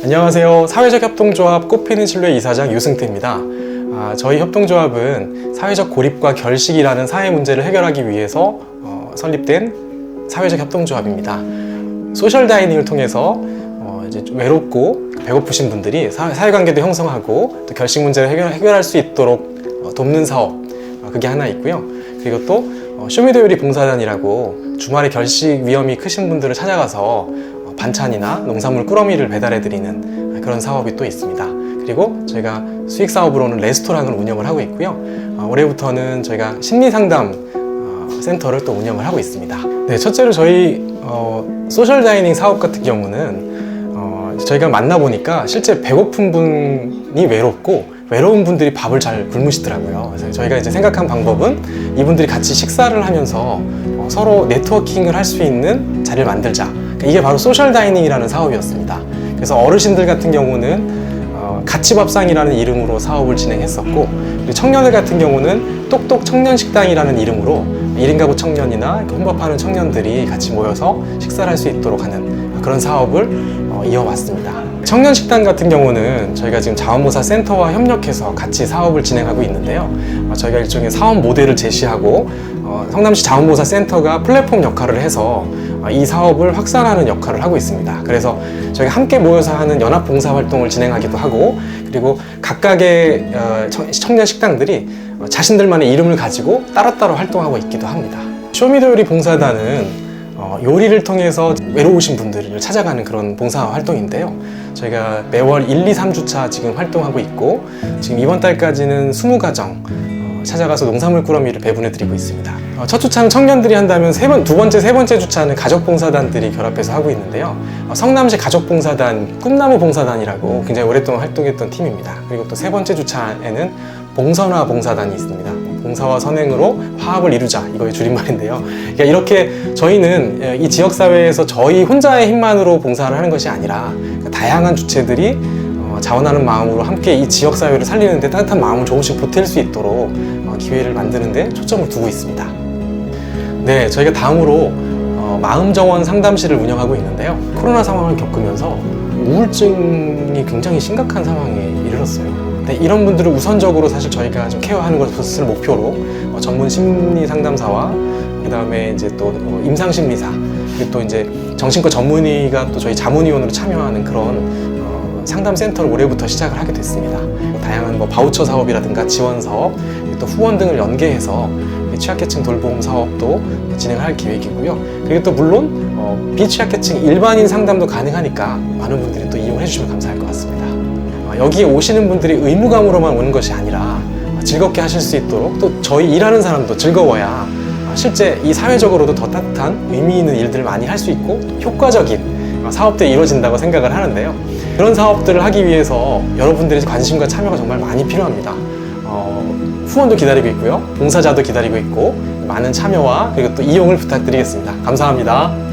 안녕하세요. 사회적 협동조합 꽃피는 실루의 이사장 유승태입니다. 아, 저희 협동조합은 사회적 고립과 결식이라는 사회 문제를 해결하기 위해서 어, 설립된 사회적 협동조합입니다. 소셜 다이닝을 통해서 어, 이제 좀 외롭고 배고프신 분들이 사, 사회 관계도 형성하고 또 결식 문제를 해결, 해결할 수 있도록 어, 돕는 사업 어, 그게 하나 있고요. 그리고 또 어, 쇼미더요리 봉사단이라고 주말에 결식 위험이 크신 분들을 찾아가서 어, 반찬이나 농산물 꾸러미를 배달해 드리는 그런 사업이 또 있습니다. 그리고 저희가 수익 사업으로는 레스토랑을 운영을 하고 있고요. 어, 올해부터는 저희가 심리 상담 어, 센터를 또 운영을 하고 있습니다. 네, 첫째로 저희 어, 소셜 다이닝 사업 같은 경우는 어, 저희가 만나 보니까 실제 배고픈 분이 외롭고 외로운 분들이 밥을 잘 굶으시더라고요. 그래서 저희가 이제 생각한 방법은 이분들이 같이 식사를 하면서 어, 서로 네트워킹을 할 수 있는 자리를 만들자. 그러니까 이게 바로 소셜 다이닝이라는 사업이었습니다. 그래서 어르신들 같은 경우는 어, 가치밥상이라는 이름으로 사업을 진행했었고 청년들 같은 경우는 똑똑 청년식당이라는 이름으로 1인 가구 청년이나 혼밥하는 청년들이 같이 모여서 식사를 할 수 있도록 하는 그런 사업을 어, 이어왔습니다. 청년식당 같은 경우는 저희가 지금 자원봉사 센터와 협력해서 같이 사업을 진행하고 있는데요. 어, 저희가 일종의 사업 모델을 제시하고 어, 성남시 자원봉사 센터가 플랫폼 역할을 해서 어, 이 사업을 확산하는 역할을 하고 있습니다. 그래서 저희가 함께 모여서 하는 연합 봉사 활동을 진행하기도 하고 그리고 각각의 어, 청- 청년 식당들이 어, 자신들만의 이름을 가지고 따로따로 활동하고 있기도 합니다. 쇼미더요리 봉사단은 어, 요리를 통해서 외로우신 분들을 찾아가는 그런 봉사 활동인데요. 저희가 매월 1, 2, 3주차 지금 활동하고 있고 지금 이번 달까지는 20가정 어, 찾아가서 농산물 꾸러미를 배분해 드리고 있습니다. 어, 첫 주차는 청년들이 한다면 세 번, 두 번째, 세 번째 주차는 가족봉사단들이 결합해서 하고 있는데요. 어, 성남시 가족봉사단, 꿈나무 봉사단이라고 굉장히 오랫동안 활동했던 팀입니다. 그리고 또 세 번째 주차에는 봉선화 봉사단이 있습니다. 봉사와 선행으로 화합을 이루자 이거의 줄임말인데요. 그러니까 이렇게 저희는 예, 이 지역 사회에서 저희 혼자의 힘만으로 봉사를 하는 것이 아니라 그러니까 다양한 주체들이 어, 자원하는 마음으로 함께 이 지역 사회를 살리는데 따뜻한 마음을 조금씩 보탤 수 있도록 어, 기회를 만드는데 초점을 두고 있습니다. 네, 저희가 다음으로 어, 마음 정원 상담실을 운영하고 있는데요. 코로나 상황을 겪으면서 우울증이 굉장히 심각한 상황에 이르렀어요. 근데 이런 분들을 우선적으로 사실 저희가 좀 케어하는 것을 목표로 어, 전문 심리 상담사와 그다음에 이제 또 어, 임상 심리사 그리고 또 이제 정신과 전문의가 또 저희 자문위원으로 참여하는 그런 어, 상담 센터를 올해부터 시작을 하게 됐습니다. 다양한 뭐 바우처 사업이라든가 지원 사업, 또 후원 등을 연계해서 취약계층 돌봄 사업도 진행할 계획이고요. 그리고 또 물론 어, 비취약계층 일반인 상담도 가능하니까 많은 분들이 또 이용해 주시면 감사할 것 같습니다. 어, 여기에 오시는 분들이 의무감으로만 오는 것이 아니라 어, 즐겁게 하실 수 있도록 또 저희 일하는 사람도 즐거워야 어, 실제 이 사회적으로도 더 따뜻한 의미 있는 일들을 많이 할 수 있고 효과적인 어, 사업들이 이루어진다고 생각을 하는데요. 그런 사업들을 하기 위해서 여러분들의 관심과 참여가 정말 많이 필요합니다. 어, 후원도 기다리고 있고요. 봉사자도 기다리고 있고 많은 참여와 그리고 또 이용을 부탁드리겠습니다. 감사합니다.